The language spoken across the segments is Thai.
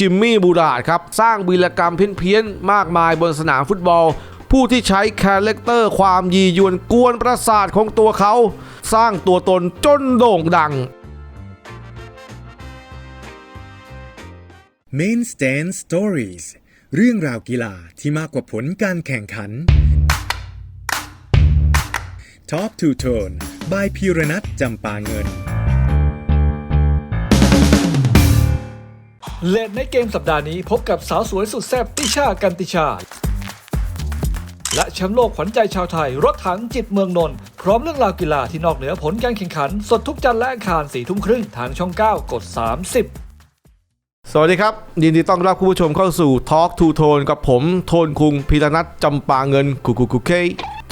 จิมมี่บูราดครับ สร้างวีรกรรมเพี้ยนๆ มากมายบนสนามฟุตบอล ผู้ที่ใช้คาแรคเตอร์ความยียวนกวนประสาทของตัวเขา สร้างตัวตนจนโด่งดัง Main Stand Stories เรื่องราวกีฬาที่มากกว่าผลการแข่งขัน Top to Tone by พีรนัทจำปาเงิน เลนในเกมสัปดาห์นี้พบกับสาวสวยสุดแซ่บติชากันติชา และแชมป์โลกขวัญใจชาวไทย รถถังจิตเมืองนนท์พร้อมเรื่องราวกีฬาที่นอกเหนือผลการแข่งขัน สดทุกจันทร์และอังคารสี่ทุ่มครึ่งทางช่อง 9 กด 30สวัสดีครับ ยินดีต้อนรับคุณผู้ชมเข้าสู่ Talk to Tone กับผม โทนคุงพีรนัทจำปาเงินคุกุกุเค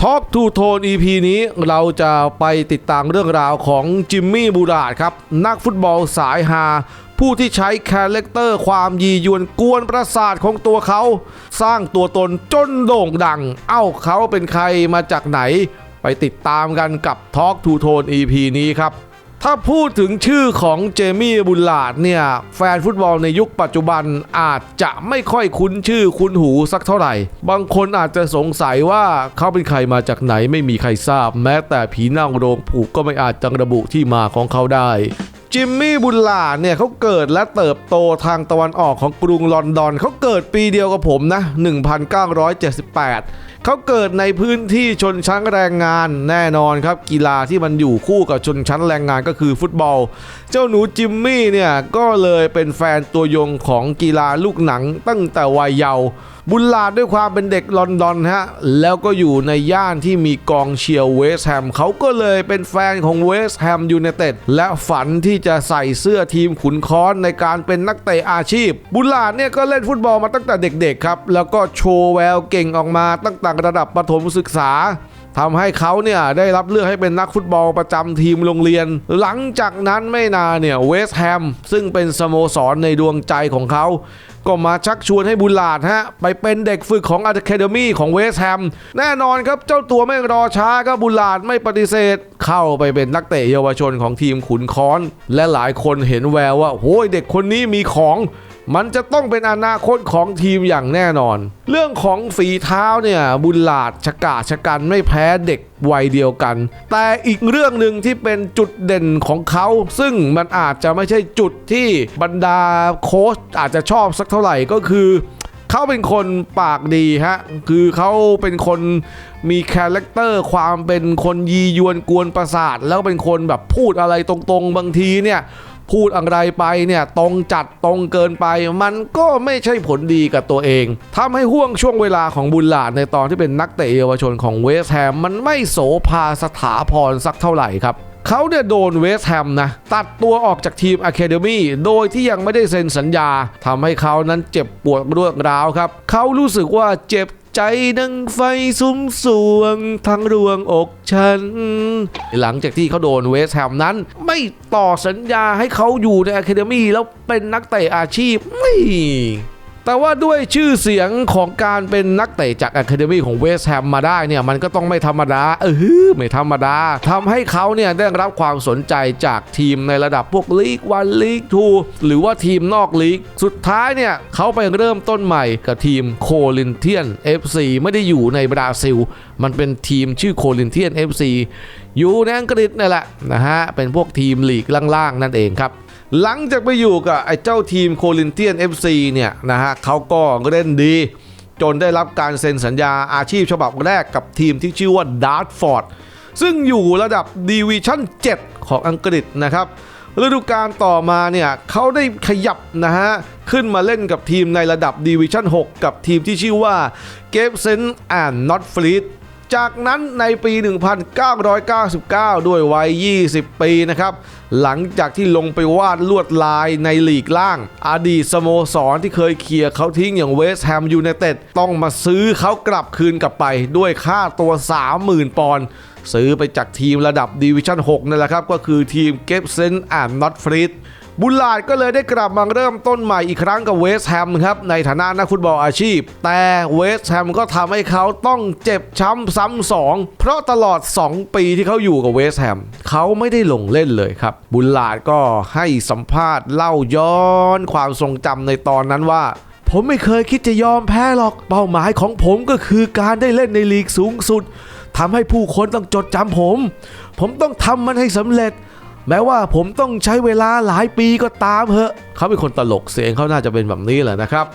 Talk to Tone EP นี้เราจะไปติดตามเรื่องราวของจิมมี่บูราดครับ นักฟุตบอลสายฮา ผู้ที่ใช้คาแรคเตอร์ความยียวนกวนประสาทของตัวเขา สร้างตัวตนจนโด่งดัง เอ้าเขาเป็นใครมาจากไหน ไปติดตามกันกับ Talk to Tone EP นี้ครับถ้าพูดถึงชื่อของเจมี่บุลลาร์ดเนี่ย แฟนฟุตบอลในยุคปัจจุบันอาจจะไม่ค่อยคุ้นชื่อคุ้นหูสักเท่าไหร่ บางคนอาจจะสงสัยว่าเขาเป็นใครมาจากไหนไม่มีใครทราบ แม้แต่ผีเน่าโรงผูกก็ไม่อาจจะระบุที่มาของเขาได้ จิมมี่บุลลาเนี่ยเขาเกิดและเติบโตทางตะวันออกของกรุงลอนดอนเขาเกิดปีเดียวกับผมนะ 1978 เขาเกิดในพื้นที่ชนชั้นแรงงานแน่นอนครับ กีฬาที่มันอยู่คู่กับชนชั้นแรงงานก็คือฟุตบอล เจ้าหนูจิมมี่เนี่ยก็เลยเป็นแฟนตัวยงของกีฬาลูกหนังตั้งแต่วัยเยาว์บุลลาดด้วยความเป็นเด็กลอนดอนฮะ แล้วก็อยู่ในย่านที่มีกองเชียร์เวสแฮมเขาก็เลยเป็นแฟนของเวสแฮมยูไนเต็ดและฝันที่จะใส่เสื้อทีมขุนค้อนในการเป็นนักเตะอาชีพ บุลลาดเนี่ยก็เล่นฟุตบอลมาตั้งแต่เด็กๆครับ แล้วก็โชว์แววเก่งออกมาตั้งแต่ระดับประถมศึกษา ทำให้เขาเนี่ยได้รับเลือกให้เป็นนักฟุตบอลประจำทีมโรงเรียน หลังจากนั้นไม่นานเนี่ยเวสต์แฮมซึ่งเป็นสโมสรในดวงใจของเขา ก็มาชักชวนให้บุลลาดฮะ ไปเป็นเด็กฝึกของอะคาเดมี่ของเวสต์แฮมแน่นอนครับเจ้าตัวไม่รอช้าก็บุลลาดไม่ปฏิเสธ เข้าไปเป็นนักเตะเยาวชนของทีมขุนค้อน และหลายคนเห็นแววว่าโอ้ยเด็กคนนี้มีของ มันจะต้องเป็นอนาคตของทีมอย่างแน่นอน เรื่องของฝีเท้าเนี่ยบุญหลาดชะกาชะกันไม่แพ้เด็กวัยเดียวกัน แต่อีกเรื่องหนึ่งที่เป็นจุดเด่นของเขา ซึ่งมันอาจจะไม่ใช่จุดที่บรรดาโค้ชอาจจะชอบสักเท่าไหร่ก็คือเขาเป็นคนปากดีฮะ คือเขาเป็นคนมีคาแรคเตอร์ความเป็นคนยียวนกวนประสาท แล้วเป็นคนแบบพูดอะไรตรงๆ บางทีเนี่ย พูดอะไรไปเนี่ยตรงจัดตรงเกินไป มันก็ไม่ใช่ผลดีกับตัวเองทำให้ห่วงช่วงเวลาของบุลลาดในตอนที่เป็นนักเตะเยาวชนของเวสต์แฮมมันไม่โสภาสถาพรสักเท่าไหร่ครับเขาเนี่ยโดนเวสต์แฮมนะ ตัดตัวออกจากทีมอะคาเดมี่โดยที่ยังไม่ได้เซ็นสัญญาทำให้เขานั้นเจ็บปวดรวดร้าวครับ เขารู้สึกว่าเจ็บ ใจดังไฟสุ้มสวงทั้งรวงอกฉัน หลังจากที่เขาโดนเวสแฮมนั้น ไม่ต่อสัญญาให้เขาอยู่ในอะคาเดมี่แล้วเป็นนักเตะอาชีพไม่ แต่ว่าด้วยชื่อเสียงของการเป็นนักเตะจากอะคาเดมี่ของเวสต์แฮมมาได้เนี่ย มันก็ต้องไม่ธรรมดา เออไม่ธรรมดาทำให้เขาเนี่ยได้รับความสนใจจากทีมในระดับพวกลีกวันลีกทูหรือว่าทีมนอกลีก สุดท้ายเนี่ยเขาไปเริ่มต้นใหม่กับทีมโคลินเทียน FC ไม่ได้อยู่ในบราซิล มันเป็นทีมชื่อโคลินเทียน FC อยู่ในอังกฤษนี่แหละนะฮะเป็นพวกทีมลีกล่างๆนั่นเองครับ หลังจากไปอยู่กับไอ้เจ้าทีมโคลินเทียน FC เนี่ยนะฮะเขาก็เล่นดี จนได้รับการเซ็นสัญญาอาชีพฉบับแรกกับทีมที่ชื่อว่าดาร์ตฟอร์ดซึ่งอยู่ระดับดีวิชั่น 7 ของอังกฤษนะครับฤดูกาลต่อมาเนี่ยเขาได้ขยับนะฮะ ขึ้นมาเล่นกับทีมในระดับดีวิชั่น 6 กับทีมที่ชื่อว่าเกฟเซนแอนด์นอตฟลีด จากนั้นในปี 1999 ด้วยวัย 20 ปีนะครับ หลังจากที่ลงไปวาดลวดลายในหลีกล่าง อดีตสโมสรที่เคยเคลียร์เขาทิ้งอย่างเวสต์แฮมยูไนเต็ดต้องมาซื้อเขากลับคืนกลับไปด้วยค่าตัว 30,000 ปอนด์ซื้อไปจากทีมระดับดิวิชั่น 6 นั่นแหละครับ ก็คือทีมเกฟเซนต์แอนด์นอตฟรีด บุลลาร์ดก็เลยได้กลับมาเริ่มต้นใหม่อีกครั้งกับเวสต์แฮมครับในฐานะนักฟุตบอลอาชีพ แต่เวสต์แฮมก็ทำให้เขาต้องเจ็บช้ำซ้ำสองเพราะตลอด 2 ปีที่เขาอยู่กับเวสต์แฮมเขาไม่ได้ลงเล่นเลยครับบุลลาร์ดก็ให้สัมภาษณ์เล่าย้อนความทรงจำในตอนนั้นว่าผมไม่เคยคิดจะยอมแพ้หรอก เป้าหมายของผมก็คือการได้เล่นในลีกสูงสุดทำให้ผู้คนต้องจดจำผม ผมต้องทำมันให้สำเร็จ แม้ว่าผมต้องใช้เวลาหลายปีก็ตามเหอะเขาเป็นคนตลกเสียงเขาน่าจะเป็นแบบนี้แหละนะครับ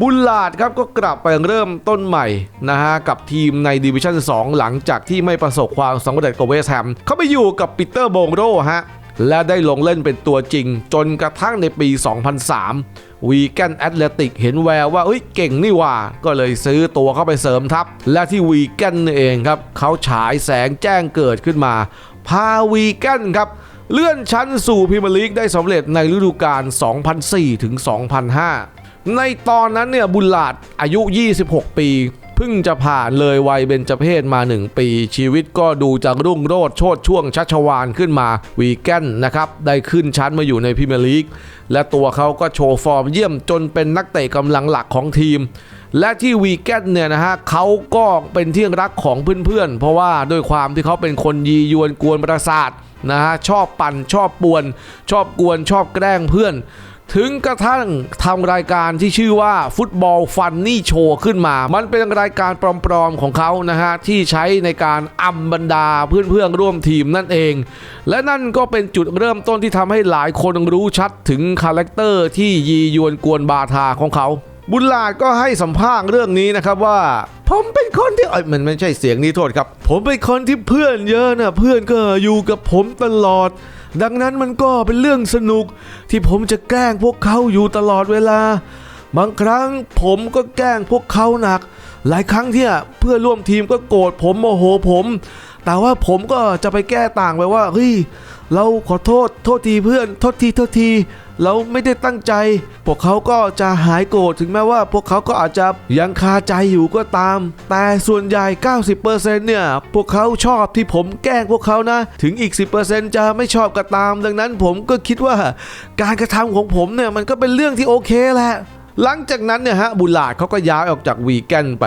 บุลลาดครับก็กลับไปเริ่มต้นใหม่นะฮะกับทีมในดิวิชั่น 2 หลังจากที่ไม่ประสบความสำเร็จกับเวสแฮมเขาไปอยู่กับปีเตอร์โบงโรฮะและได้ลงเล่นเป็นตัวจริง จนกระทั่งในปี 2003 วีแกนแอตเลติกเห็นแววว่าเอ้ยเก่งนี่ว่า ก็เลยซื้อตัวเข้าไปเสริมทัพ และที่วีแกนเองครับ เขาฉายแสงแจ้งเกิดขึ้นมา พาวีแกนครับ เลื่อนชั้นสู่พรีเมียร์ลีกได้สำเร็จในฤดูกาล 2004 ถึง 2005 ในตอนนั้นเนี่ยบุลลาดอายุ 26 ปีเพิ่งจะผ่านเลยวัยเบญจเพศมา 1 ปี ชีวิตก็ดูจะรุ่งโรจน์โชดช่วงชัชวานขึ้นมาวีแกนนะครับ ได้ขึ้นชั้นมาอยู่ในพรีเมียร์ลีก และตัวเขาก็โชว์ฟอร์มเยี่ยมจนเป็นนักเตะกำลังหลักของทีมและที่วีแกนเนี่ยนะฮะเขาก็เป็นที่รักของเพื่อนๆ เพราะว่าด้วยความที่เขาเป็นคนยียวนกวนประสาท นะฮะชอบปั่นชอบป่วน ชอบกวนชอบแกล้งเพื่อน ถึงกระทั่งทำรายการที่ชื่อว่าฟุตบอลฟันนี่โชว์ขึ้นมา มันเป็นรายการปลอมๆของเขานะฮะ ที่ใช้ในการอำบรรดาเพื่อนๆร่วมทีมนั่นเอง และนั่นก็เป็นจุดเริ่มต้นที่ทำให้หลายคนรู้ชัดถึงคาแรคเตอร์ที่ยียวนกวนบาทาของเขา บุญลาดก็ให้สัมภาษณ์เรื่องนี้นะครับว่า ผมเป็นคนที่เอ้ยมันไม่ใช่เสียงนี้โทษครับ ผมเป็นคนที่เพื่อนเยอะนะเพื่อนก็อยู่กับผมตลอด ดังนั้นมันก็เป็นเรื่องสนุก ที่ผมจะแกล้งพวกเขาอยู่ตลอดเวลา บางครั้งผมก็แกล้งพวกเขาหนัก หลายครั้งที่เพื่อนร่วมทีมก็โกรธผมโมโหผม แต่ว่าผมก็จะไปแก้ต่างไปว่าเฮ้ยเราขอโทษโทษทีเพื่อนโทษทีโทษที เราไม่ได้ตั้งใจ พวกเขาก็จะหายโกรธถึงแม้ว่า พวกเขาก็อาจจะยังคาใจอยู่ก็ตาม แต่ส่วนใหญ่ 90%เนี่ย พวกเขาชอบที่ผมแกล้งพวกเขานะ ถึงอีก 10%จะไม่ชอบก็ตาม ดังนั้นผมก็คิดว่าการกระทำของผมเนี่ยมันก็เป็นเรื่องที่โอเคแหละ หลังจากนั้นเนี่ยฮะบุลลาดเขาก็ย้ายออกจากวีแกนไป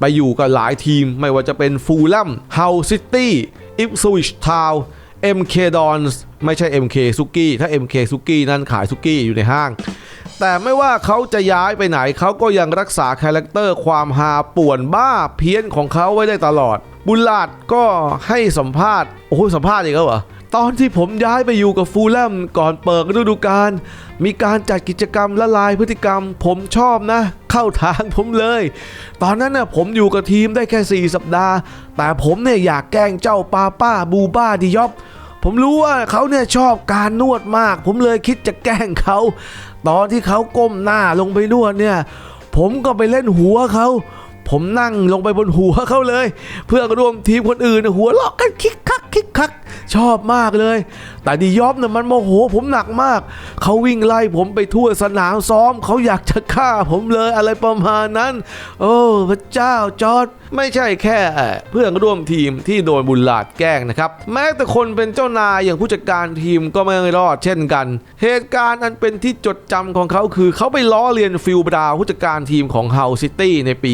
ไปอยู่กับหลายทีมไม่ว่าจะเป็นฟูลัมเฮาซิตี้อิปสวิชทาว MK Dons ไม่ใช่ MK ซุกี้ถ้า MK ซุกี้นั่นขายซุกี้อยู่ในห้าง แต่ไม่ว่าเขาจะย้ายไปไหนเขาก็ยังรักษาคาแรคเตอร์ความฮาป่วนบ้าเพี้ยนของเขาไว้ได้ตลอด บุลาดก็ให้สัมภาษณ์โอ้โหสัมภาษณ์อีกแล้วเหรอตอนที่ผมย้ายไปอยู่กับฟูลแลมก่อนเปิดฤดูกาลมีการจัดกิจกรรมละลายพฤติกรรม ผมชอบนะ เข้าทางผมเลย ตอนนั้นน่ะผมอยู่กับทีมได้แค่ 4 สัปดาห์ แต่ผมเนี่ยอยากแกล้งเจ้าปาป้าบูบ้าดิยอบ ผมรู้ว่าเขาเนี่ยชอบการนวดมาก ผมเลยคิดจะแกล้งเขา ตอนที่เขาก้มหน้าลงไปนวดเนี่ย ผมก็ไปเล่นหัวเขา ผมนั่งลงไปบนหัวเขาเลย เพื่อนร่วมทีมคนอื่นหัวเราะกันคิกคักคิกคัก ชอบมากเลย แต่ดิยอบเนี่ยมันโมโหผมหนักมาก เขาวิ่งไล่ผมไปทั่วสนามซ้อม เขาอยากจะฆ่าผมเลยอะไรประมาณนั้น โอ้พระเจ้าจอร์ดไม่ใช่แค่เพื่อนร่วมทีมที่โดนบุลลาดแกล้งนะครับ แม้แต่คนเป็นเจ้านายอย่างผู้จัดการทีมก็ไม่รอดเช่นกัน เหตุการณ์อันเป็นที่จดจำของเขาคือเขาไปล้อเลียนฟิลบราวผู้จัดการทีมของเฮาซิตี้ในปี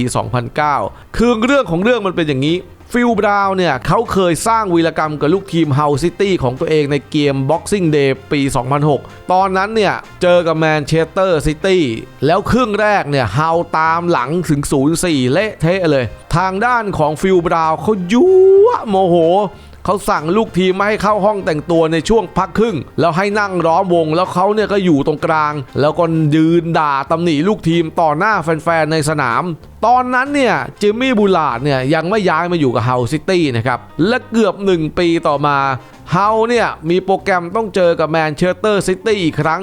2009 คือเรื่องของเรื่องมันเป็นอย่างนี้ ฟิลบราวน์เนี่ยเขาเคยสร้างวีรกรรมกับลูกทีมเฮาซิตี้ของตัวเองในเกม Boxing Day ปี 2006 ตอนนั้นเนี่ย เจอกับแมนเชสเตอร์ซิตี้แล้วครึ่งแรกเนี่ยเฮาตามหลังถึง 0-4 เละเทะเลย ทางด้านของฟิลบราวน์เขายั่วโมโห เขาสั่งลูกทีมไม่ให้เข้าห้องแต่งตัวในช่วงพักครึ่ง แล้วให้นั่งล้อมวง แล้วเขาเนี่ยก็อยู่ตรงกลาง แล้วก็ยืนด่าตำหนิลูกทีมต่อหน้าแฟนๆในสนาม ตอนนั้นเนี่ยจิมมี่บูลาดเนี่ยยังไม่ย้ายมาอยู่กับเฮาซิตี้นะครับและเกือบ 1 ปีต่อมาเฮาเนี่ยมีโปรแกรมต้องเจอกับแมนเชสเตอร์ซิตี้อีกครั้ง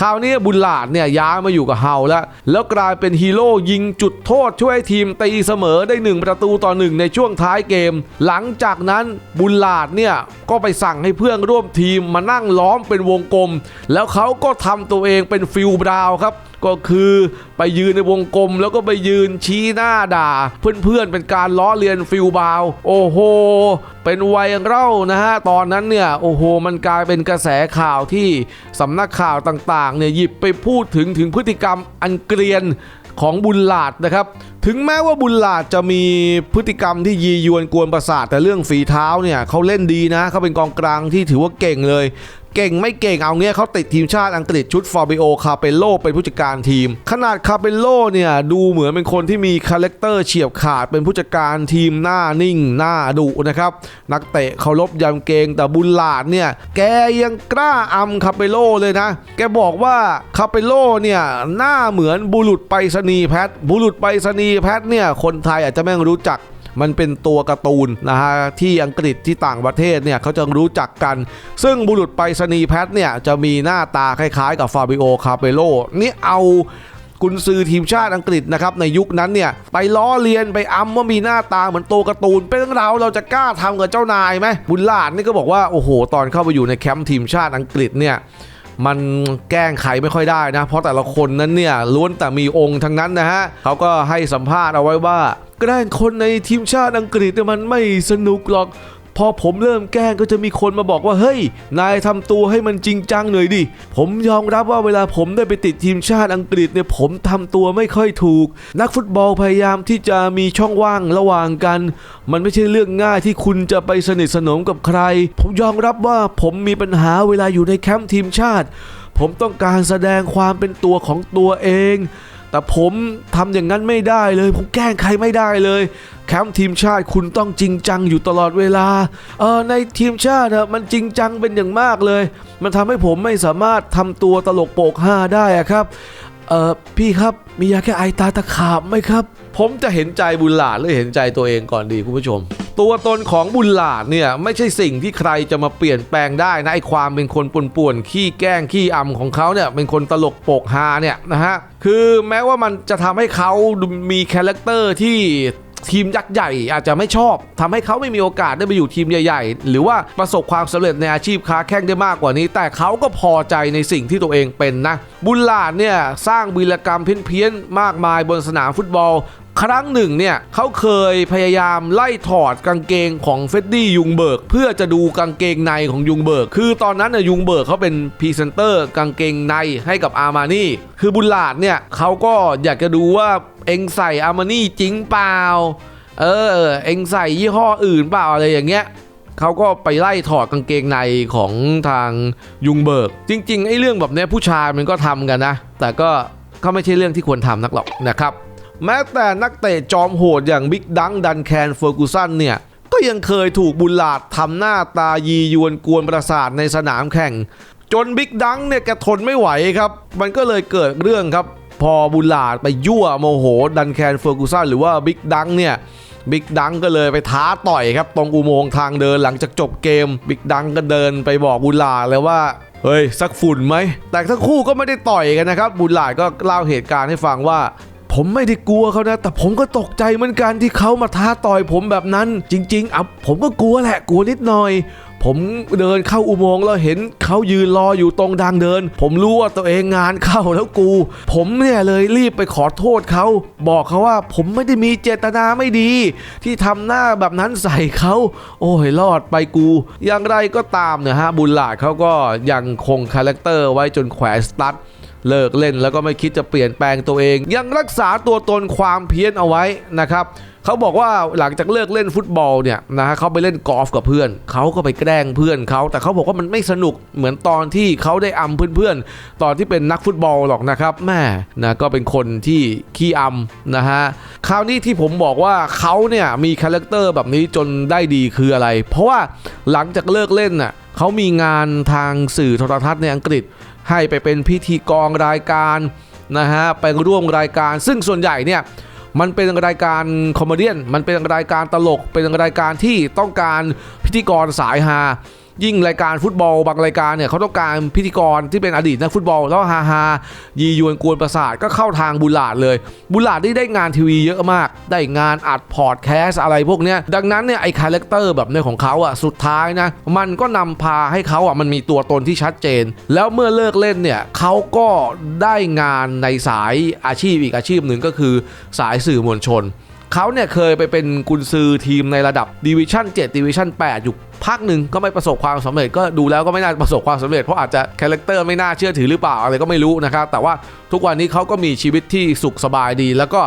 คราวนี้บุลลาดเนี่ยย้ายมาอยู่กับเฮาแล้ว แล้วกลายเป็นฮีโร่ยิงจุดโทษช่วยทีมตีเสมอได้ 1 ประตูต่อ 1 ในช่วงท้ายเกม หลังจากนั้นบุลลาดเนี่ยก็ไปสั่งให้เพื่อนร่วมทีมมานั่งล้อมเป็นวงกลม แล้วเขาก็ทำตัวเองเป็นฟิลบราวน์ครับ ก็คือไปยืนในวงกลม แล้วก็ไปยืนชี้หน้าด่า เพื่อนๆเป็นการล้อเลียนฟิลบาว โอ้โห เป็นวัยเร่านะฮะ ตอนนั้นเนี่ยโอ้โห มันกลายเป็นกระแสข่าวที่สำนักข่าวต่างๆเนี่ยหยิบไปพูดถึงถึงพฤติกรรมอันเกรียนของบุญหลาดนะครับ ถึงแม้ว่าบุญหลาดจะมีพฤติกรรมที่ยียวนกวนประสาทแต่เรื่องฝีเท้าเนี่ยเขาเล่นดีนะเขาเป็นกองกลางที่ถือว่าเก่งเลย เก่งไม่เก่งเอาเงี้ยเขาติดทีมชาติอังกฤษชุดฟอร์บิโอคาเปโลเป็นผู้จัดการทีม ขนาดคาเปโลเนี่ยดูเหมือนเป็นคนที่มีคาแรคเตอร์เฉียบขาดเป็นผู้จัดการทีมหน้านิ่งหน้าดุนะครับนักเตะเคารพยำเกงแต่บุญหลาดเนี่ยแกยังกล้าอำคาเปโลเลยนะ แกบอกว่าคาเปโลเนี่ยหน้าเหมือนบุรุษไปรษณีย์แพทบุรุษไปรษณีย์แพทเนี่ยคนไทยอาจจะไม่รู้จัก มันเป็นตัวการ์ตูนนะฮะที่อังกฤษที่ต่างประเทศเนี่ยเขาจะรู้จักกัน ซึ่งบุรุษไปรษณีย์แพทเนี่ยจะมีหน้าตาคล้ายๆ กับฟาบิโอคาเปโลนี่เอากุนซือทีมชาติอังกฤษนะครับในยุคนั้นเนี่ยไปล้อเลียนไปอ้ำว่ามีหน้าตาเหมือนตัวการ์ตูน เป็นเราเราจะกล้าทำกับเจ้านายไหมบุญลาดนี่ก็บอกว่าโอ้โห ตอนเข้าไปอยู่ในแคมป์ทีมชาติอังกฤษเนี่ยมันแกล้งใครไม่ค่อยได้นะ เพราะแต่ละคนนั้นเนี่ยล้วนแต่มีองค์ทั้งนั้นนะฮะเขาก็ให้สัมภาษณ์เอาไว้ว่า แกล้งคนในทีมชาติอังกฤษเนี่ยมันไม่สนุกหรอก พอผมเริ่มแกล้งก็จะมีคนมาบอกว่าเฮ้ย นายทำตัวให้มันจริงจังหน่อยดิ ผมยอมรับว่าเวลาผมได้ไปติดทีมชาติอังกฤษเนี่ยผมทำตัวไม่ค่อยถูก นักฟุตบอลพยายามที่จะมีช่องว่างระหว่างกัน มันไม่ใช่เรื่องง่ายที่คุณจะไปสนิทสนมกับใคร ผมยอมรับว่าผมมีปัญหาเวลาอยู่ในแคมป์ทีมชาติ ผมต้องการแสดงความเป็นตัวของตัวเอง แต่ผมทำอย่างนั้นไม่ได้เลย ผมแกล้งใครไม่ได้เลยแคมป์ทีมชาติคุณต้องจริงจังอยู่ตลอดเวลาเออในทีมชาติอะมันจริงจังเป็นอย่างมากเลย มันทำให้ผมไม่สามารถทำตัวตลกโปกห้าได้อะครับเออพี่ครับมียาแค่ไอตาตะขาบไหมครับ ผมจะเห็นใจบุญหลาหรือเห็นใจตัวเองก่อนดีคุณผู้ชม ตัวตนของบุญหลาดเนี่ยไม่ใช่สิ่งที่ใครจะมาเปลี่ยนแปลงได้นะไอความเป็นคนป่วนๆขี้แกล้งขี้อำของเขาเนี่ยเป็นคนตลกโปกฮาเนี่ยนะฮะคือแม้ว่ามันจะทำให้เขาดูมีคาแรคเตอร์ที่ทีมยักษ์ใหญ่อาจจะไม่ชอบทำให้เขาไม่มีโอกาสได้ไปอยู่ทีมใหญ่ๆ หรือว่าประสบความสำเร็จในอาชีพค้าแข่งได้มากกว่านี้ แต่เขาก็พอใจในสิ่งที่ตัวเองเป็นนะ บุญลาดเนี่ย สร้างวีรกรรมเพี้ยนๆ มากมายบนสนามฟุตบอล ครั้งหนึ่งเนี่ยเขาเคยพยายามไล่ถอดกางเกงของเฟดดี้ยุงเบิร์กเพื่อจะดูกางเกงในของยุงเบิร์กคือตอนนั้นน่ยยุงเบิร์กเขาเป็นพรีเซนเตอร์กางเกงในให้กับอาร์มานี่คือบุญหลาดเนี่ยเขาก็อยากจะดูว่าเองใส่อาร์มานี่จริงเปล่าเออเองใส่ยี่ห้ออื่นเปล่าอะไรอย่างเงี้ยเขาก็ไปไล่ถอดกางเกงในของทางยุงเบิร์ก จริงๆไอ้เรื่องแบบเนี้ยผู้ชายมันก็ทำกันนะ แต่ก็ก็ไม่ใช่เรื่องที่ควรทำนักหรอกนะครับ แม้แต่นักเตะจอมโหดอย่างบิ๊กดังดันแคนเฟอร์กูสันเนี่ยก็ยังเคยถูกบุลลาดทำหน้าตายียวนกวนประสาทในสนามแข่ง จนบิ๊กดังเนี่ยแกทนไม่ไหวครับ มันก็เลยเกิดเรื่องครับ พอบุลลาดไปยั่วโมโห ดันแคนเฟอร์กูสันหรือว่าบิ๊กดังเนี่ยบิ๊กดังก็เลยไปท้าต่อยครับตรงอุโมงค์ทางเดินหลังจากจบเกมบิ๊กดังก็เดินไปบอกบุลลาดเลยว่าเฮ้ยสักฝุ่นไหม แต่ทั้งคู่ก็ไม่ได้ต่อยกันนะครับ บุลลาดก็เล่าเหตุการณ์ให้ฟังว่า ผมไม่ได้กลัวเขานะ แต่ผมก็ตกใจเหมือนกันที่เขามาท้าต่อยผมแบบนั้น จริงๆอะผมก็กลัวแหละกลัวนิดหน่อย ผมเดินเข้าอุโมงค์แล้วเห็นเขายืนรออยู่ตรงทางเดิน ผมรู้ว่าตัวเองงานเข้าแล้วกู ผมเนี่ยเลยรีบไปขอโทษเขาบอกเขาว่าผมไม่ได้มีเจตนาไม่ดี ที่ทำหน้าแบบนั้นใส่เขาโอ้ยรอดไปกู อย่างไรก็ตามเนี่ยฮะบุญหลาดเขาก็ยังคงคาแรคเตอร์ไว้จนแขวนสตั๊ด เลิกเล่นแล้วก็ไม่คิดจะเปลี่ยนแปลงตัวเอง ยังรักษาตัวตนความเพี้ยนเอาไว้นะครับเขาบอกว่าหลังจากเลิกเล่นฟุตบอลเนี่ยนะฮะเขาไปเล่นกอล์ฟกับเพื่อนเขาก็ไปแกล้งเพื่อนเขาแต่เขาบอกว่ามันไม่สนุกเหมือนตอนที่เขาได้อำเพื่อนๆ ตอนที่เป็นนักฟุตบอลหรอกนะครับแม่นะก็เป็นคนที่ขี้อำนะฮะคราวนี้ที่ผมบอกว่าเขาเนี่ยมีคาแรคเตอร์แบบนี้จนได้ดีคืออะไร เพราะว่าหลังจากเลิกเล่นน่ะเขามีงานทางสื่อโทรทัศน์ในอังกฤษ ให้ไปเป็นพิธีกรรายการนะฮะไปร่วมรายการ ซึ่งส่วนใหญ่เนี่ยมันเป็นรายการคอมเมดี้มันเป็นรายการตลกเป็นรายการที่ต้องการพิธีกรสายฮา ยิ่งรายการฟุตบอลบางรายการเนี่ยเขาต้องการพิธีกรที่เป็นอดีตนักฟุตบอลแล้วฮาฮายียวนกวนประสาทก็เข้าทางบุลาดเลย บุลาดนี่ได้งานทีวีเยอะมาก ได้งานอัดพอดแคสอะไรพวกเนี้ยดังนั้นเนี่ยไอ้คาแรคเตอร์แบบในของเขาอะสุดท้ายนะมันก็นำพาให้เขาอะมันมีตัวตนที่ชัดเจน แล้วเมื่อเลิกเล่นเนี่ยเขาก็ได้งานในสายอาชีพอีกอาชีพหนึ่งก็คือสายสื่อมวลชน เขาเนี่ยเคยไปเป็นกุนซือทีมในระดับดิวิชั่น7ดิวิชั่น8อยู่พักหนึ่งก็ไม่ประสบความสำเร็จก็ดูแล้วก็ไม่น่าประสบความสำเร็จเพราะอาจจะคาแรคเตอร์ไม่น่าเชื่อถือหรือเปล่าอะไรก็ไม่รู้นะครับแต่ว่าทุกวันนี้เขาก็มีชีวิตที่สุขสบายดี แล้วก็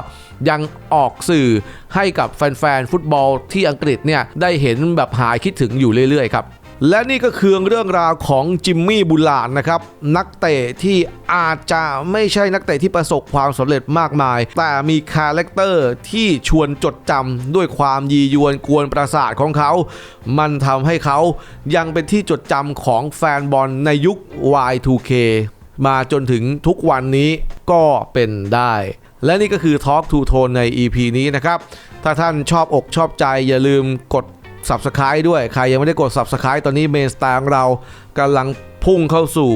ยังออกสื่อให้กับแฟนๆฟุตบอลที่อังกฤษเนี่ยได้เห็นแบบหายคิดถึงอยู่เรื่อยๆครับ และนี่ก็คือเรื่องราวของจิมมี่บุลาดนะครับ นักเตะที่อาจจะไม่ใช่นักเตะที่ประสบความสำเร็จมากมาย แต่มีคาแรคเตอร์ที่ชวนจดจำด้วยความยียวนกวนประสาทของเขา มันทำให้เขายังเป็นที่จดจำของแฟนบอลในยุค Y2K มาจนถึงทุกวันนี้ก็เป็นได้ และนี่ก็คือ Talk to Tone ใน EP นี้นะครับ ถ้าท่านชอบอกชอบใจอย่าลืมกด Subscribe ด้วย ใครยังไม่ได้กด Subscribe ตอนนี้เมนสตาร์ของเรากำลังพุ่งเข้าสู่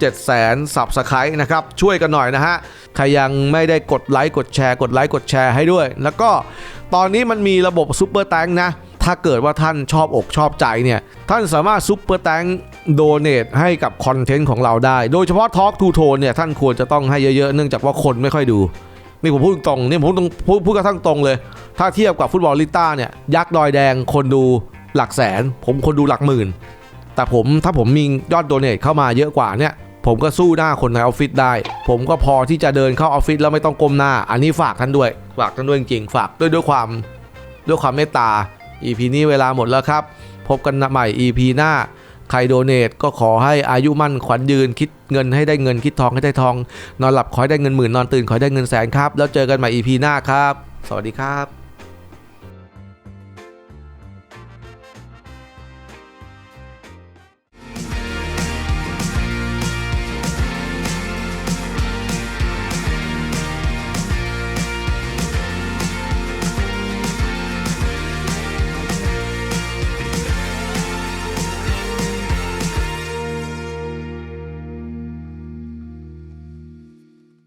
7 0 0 0 0 Subscribe นะครับ ช่วยกันหน่อยนะฮะ ใครยังไม่ได้กดไลค์กดแชร์ กดไลค์กดแชร์ให้ด้วย แล้วก็ตอนนี้มันมีระบบซุปเปอร์แตงนะถ้าเกิดว่าท่านชอบอกชอบใจเนี่ย ท่านสามารถซุปเปอร์แตงโดเนทให้กับคอนเทนต์ของเราได้ โดยเฉพาะ Talk to Tone เนี่ย ท่านควรจะต้องให้เยอะๆ เนื่องจากว่าคนไม่ค่อยดู นี่ผมพูดตรงนี่ผมต้องพูดพูดกระทั่งตรงเลย ถ้าเทียบกับฟุตบอลลิต้าเนี่ยยักษ์ดอยแดงคนดูหลักแสน ผมคนดูหลักหมื่น แต่ผมถ้าผมมียอดโดเนทเข้ามาเยอะกว่าเนี่ยผมก็สู้หน้าคนในออฟฟิศได้ ผมก็พอที่จะเดินเข้าออฟฟิศแล้วไม่ต้องก้มหน้า อันนี้ฝากท่านด้วย ฝากท่านด้วยจริงๆฝากด้วยด้วยความด้วยความเมตตา EP นี้เวลาหมดแล้วครับ พบกันใหม่ EP หน้า ใครโดเนทก็ขอให้อายุมั่นขวัญยืนคิดเงินให้ได้เงินคิดทองให้ได้ทอง นอนหลับขอให้ได้เงินหมื่นนอนตื่นขอให้ได้เงินแสนครับ แล้วเจอกันใหม่ EP หน้าครับ สวัสดีครับ